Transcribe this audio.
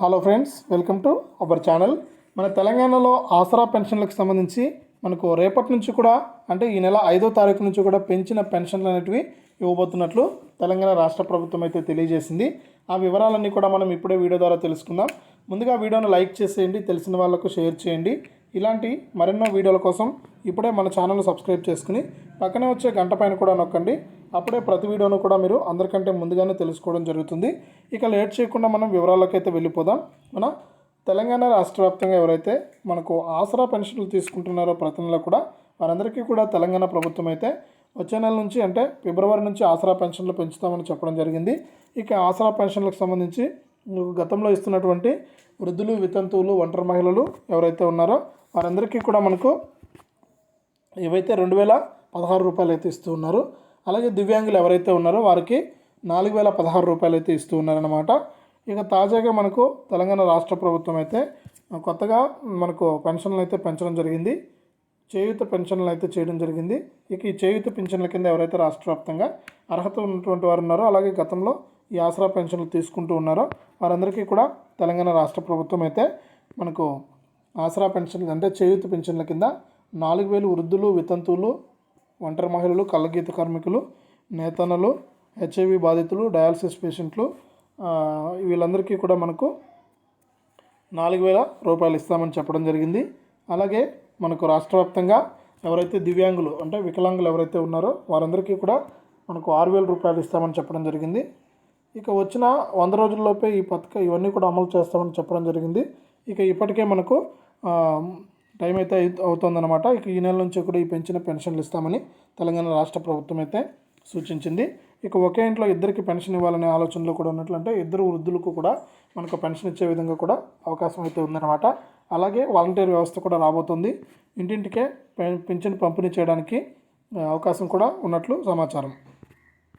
Hello friends welcome to our channel మన తెలంగాణలో ఆసరా పెన్షన్లకు సంబంధించి మనకు రేపటి నుంచి కూడా అంటే ఈ నెల ఐదో తారీఖు నుంచి కూడా పెంచిన పెన్షన్లు అనేటివి ఇవ్వబోతున్నట్లు తెలంగాణ రాష్ట్ర ప్రభుత్వం అయితే తెలియజేసింది. ఆ వివరాలన్నీ కూడా మనం ఇప్పుడే వీడియో ద్వారా తెలుసుకుందాం. ముందుగా వీడియోను లైక్ చేసేయండి తెలిసిన వాళ్ళకు షేర్ చేయండి. ఇలాంటి మరెన్నో వీడియోల కోసం ఇప్పుడే మన ఛానల్ సబ్స్క్రైబ్ చేసుకుని పక్కనే వచ్చే గంట పైన కూడా నొక్కండి. అప్పుడే ప్రతి వీడియోను కూడా మీరు అందరికంటే ముందుగానే తెలుసుకోవడం జరుగుతుంది. ఇక లేట్ చేయకుండా మనం వివరాలకైతే వెళ్ళిపోదాం. మన తెలంగాణ రాష్ట్ర వ్యాప్తంగా ఎవరైతే మనకు ఆసరా పెన్షన్లు తీసుకుంటున్నారో ప్రతి నెల కూడా వారందరికీ కూడా తెలంగాణ ప్రభుత్వం అయితే వచ్చే నెల నుంచి అంటే ఫిబ్రవరి నుంచి ఆసరా పెన్షన్లు పెంచుతామని చెప్పడం జరిగింది. ఇక ఆసరా పెన్షన్లకు సంబంధించి గతంలో ఇస్తున్నటువంటి వృద్ధులు వితంతువులు ఒంటరి మహిళలు ఎవరైతే ఉన్నారో వారందరికీ కూడా మనకు ఏవైతే రెండు వేల పదహారు రూపాయలు అయితే ఇస్తూ ఉన్నారు అలాగే దివ్యాంగులు ఎవరైతే ఉన్నారో వారికి నాలుగు వేల పదహారు రూపాయలు అయితే ఇస్తూ ఉన్నారన్నమాట. ఇక తాజాగా మనకు తెలంగాణ రాష్ట్ర ప్రభుత్వం అయితే కొత్తగా మనకు పెన్షన్లు అయితే పెంచడం జరిగింది. చేయూత పెన్షన్లు అయితే చేయడం జరిగింది. ఇక ఈ చేయూత పెన్షన్ల కింద ఎవరైతే రాష్ట్ర వ్యాప్తంగా అర్హత ఉన్నటువంటి వారు ఉన్నారో అలాగే గతంలో ఈ ఆసరా పెన్షన్లు తీసుకుంటూ ఉన్నారో వారందరికీ కూడా తెలంగాణ రాష్ట్ర ప్రభుత్వం అయితే మనకు ఆసరా పెన్షన్లు అంటే చేయూత పెన్షన్ల కింద నాలుగు వేలు వృద్ధులు వితంతువులు ఒంటరి మహిళలు కళ్ళగీత కార్మికులు నేతనలు హెచ్ఐవి బాధితులు డయాలసిస్ పేషెంట్లు వీళ్ళందరికీ కూడా మనకు నాలుగు వేల రూపాయలు ఇస్తామని చెప్పడం జరిగింది. అలాగే మనకు రాష్ట్ర వ్యాప్తంగా ఎవరైతే దివ్యాంగులు అంటే వికలాంగులు ఎవరైతే ఉన్నారో వారందరికీ కూడా మనకు ఆరు వేల రూపాయలు ఇస్తామని చెప్పడం జరిగింది. ఇక వచ్చిన వంద రోజుల్లోపే ఈ పథకం ఇవన్నీ కూడా అమలు చేస్తామని చెప్పడం జరిగింది. ఇక ఇప్పటికే మనకు టైం అయితే అవుతుందన్నమాట. ఇక ఈ నెల నుంచి కూడా ఈ పెంచిన పెన్షన్లు ఇస్తామని తెలంగాణ రాష్ట్ర ప్రభుత్వం అయితే సూచించింది. ఇక ఒకే ఇంట్లో ఇద్దరికి పెన్షన్ ఇవ్వాలనే ఆలోచనలో కూడా ఉన్నట్లు అంటే ఇద్దరు వృద్ధులకు కూడా మనకు పెన్షన్ ఇచ్చే విధంగా కూడా అవకాశం అయితే ఉందన్నమాట. అలాగే వాలంటీర్ వ్యవస్థ కూడా రాబోతుంది. ఇంటింటికే పెన్- పింఛన్ పంపిణీ చేయడానికి అవకాశం కూడా ఉన్నట్లు సమాచారం.